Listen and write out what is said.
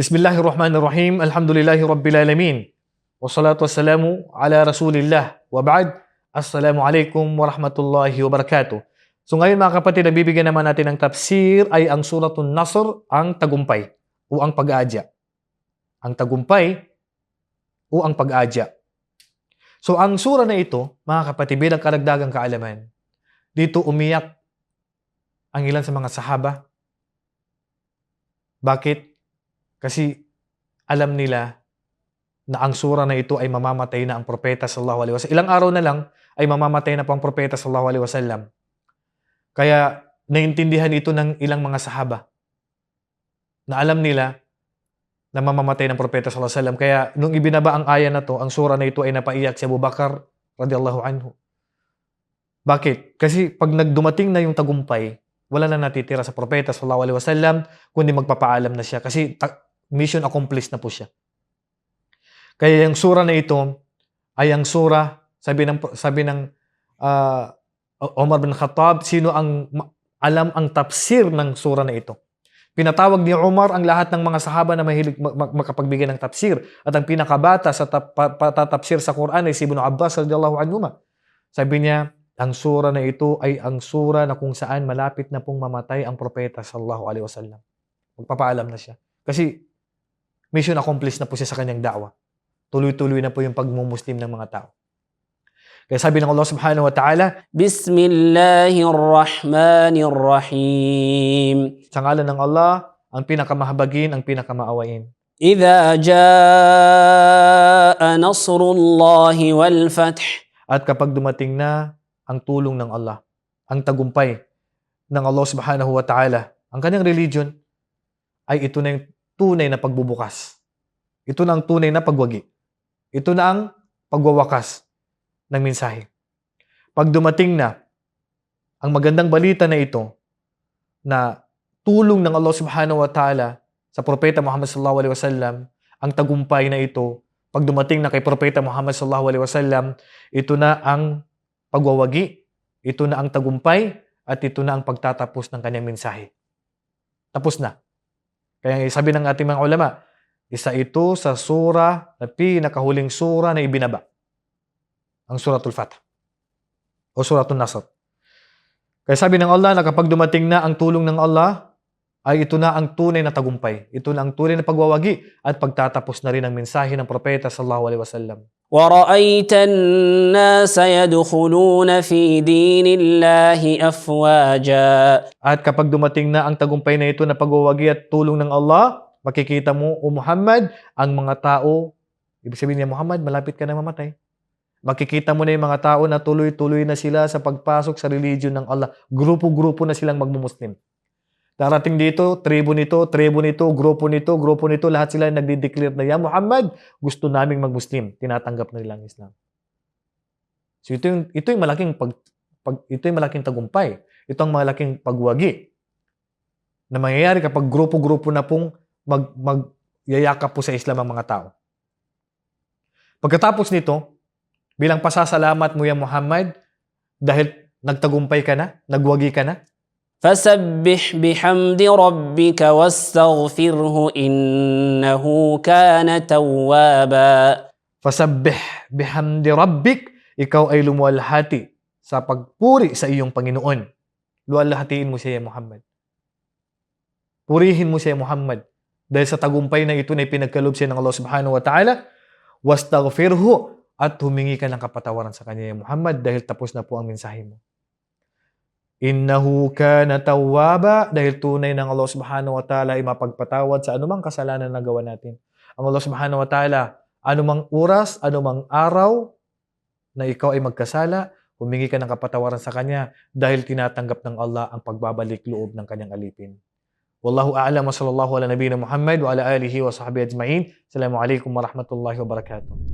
Bismillahirrahmanirrahim. Alhamdulillahi Rabbil Alamin. Wassalatu wassalamu ala Rasulillah. Wa ba'd. Assalamu alaikum warahmatullahi wabarakatuh. So ngayon mga kapatid, nabibigyan naman natin ng tafsir ay ang suratun Nasr, ang tagumpay o ang pag-aadya. Ang tagumpay o ang pag-aadya. So ang sura na ito, mga kapatid, bilang karagdagang kaalaman, dito umiyak ang ilan sa mga sahaba. Bakit? Kasi alam nila na ang sura na ito ay mamamatay na ang propeta sallallahu alaihi wasallam. Ilang araw na lang ay mamamatay na po ang propeta sallallahu alaihi wasallam. Kaya naintindihan ito ng ilang mga sahaba na alam nila na mamamatay ng propeta sallallahu alaihi wasallam. Kaya nung ibinaba ang aya na to, ang sura na ito ay napaiyak si Abu Bakar radiyallahu anhu. Bakit? Kasi pag nagdumating na yung tagumpay, wala na natitira sa propeta sallallahu alaihi wasallam kundi magpapaalam na siya kasi mission accomplished na po siya. Kaya yung sura na ito ay ang sura sabi ng sabi ng ah, Omar bin Khattab sino ang alam ang tafsir ng sura na ito. Pinatawag ni Umar ang lahat ng mga sahaba na mahilig ma- ma- makapagbigay ng tafsir at ang pinakabata sa tap- pa- patatafsir sa Quran ay si Ibn Abbas radiyallahu anhu. Sabi niya, ang sura na ito ay ang sura na kung saan malapit na pong mamatay ang propeta sallallahu alaihi wasallam. Magpapaalam na siya. Kasi mission accomplished na po siya sa kanyang da'wa. Tuloy-tuloy na po yung pagmumuslim ng mga tao. Kaya sabi ng Allah subhanahu wa ta'ala, بسم الله الرحمن الرحيم sa ngalan ng Allah, ang pinakamahabagin, ang pinakamaawain. إذا جاء نصر الله والفتح At kapag dumating na ang tulong ng Allah, ang tagumpay ng Allah subhanahu wa ta'ala, ang kanyang religion ay ito na yung tunay na pagbubukas. Ito na ang tunay na pagwagi. Ito na ang pagwawakas ng mensahe. Pag dumating na ang magandang balita na ito na tulong ng Allah subhanahu wa ta'ala sa propeta Muhammad sallallahu alaihi wasallam, ang tagumpay na ito, pag dumating na kay propeta Muhammad sallallahu alaihi wasallam, ito na ang pagwawagi, ito na ang tagumpay, at ito na ang pagtatapos ng kanyang mensahe. Tapos na. Kaya sabi ng ating mga ulama, isa ito sa sura na pinakahuling sura na ibinaba. Ang suratul Fatah. O suratul Nasr. Kaya sabi ng Allah na kapag dumating na ang tulong ng Allah, ay ito na ang tunay na tagumpay. Ito na ang tunay na pagwawagi at pagtatapos na rin ang mensahe ng propeta sallallahu alaihi wasallam. ورأيت الناس يدخلون في دين الله أفواجا At kapag dumating na ang tagumpay na ito na pagwawagi at tulong ng Allah, makikita mo, O Muhammad, ang mga tao, ibig sabihin niya, Muhammad, malapit ka na mamatay. Makikita mo na yung mga tao na tuloy-tuloy na sila sa pagpasok sa religion ng Allah. Grupo-grupo na silang magmumuslim. Darating dito, tribo nito, tribo nito, grupo nito, grupo nito, lahat sila nagdi-declare na, Ya Muhammad, gusto naming magmuslim. Tinatanggap na nila ang Islam. So ito yung, ito yung malaking pag, pag, ito yung malaking tagumpay. Ito ang malaking pagwagi na mangyayari kapag grupo-grupo na pong mag, magyayakap po sa Islam ang mga tao. Pagkatapos nito, bilang pasasalamat mo ya Muhammad, dahil nagtagumpay ka na, nagwagi ka na, فسبح بحمد ربك واستغفره إنه كان توابا fasabbih bihamdi rabbik, ikaw ay lumuwalhati sa pagpuri sa iyong Panginoon. Luwalhatiin mo siya Muhammad. Purihin mo siya Muhammad. Dahil sa tagumpay na ito na pinagkalob siya ng Allah subhanahu wa ta'ala, wastaghfirhu at humingi ka ng kapatawaran sa kanya ya Muhammad dahil tapos na po ang mensahe mo. Innahu kana tawwaba dahil tunay ng Allah subhanahu wa ta'ala ay mapagpatawad sa anumang kasalanan na gawa natin. Ang Allah subhanahu wa ta'ala, anumang oras, anumang araw na ikaw ay magkasala, humingi ka ng kapatawaran sa Kanya dahil tinatanggap ng Allah ang pagbabalik loob ng Kanyang alipin. Wallahu a'lam wa sallallahu ala nabiyina Muhammad wa ala alihi wa sahbihi ajma'in. Assalamu alaikum warahmatullahi wabarakatuh.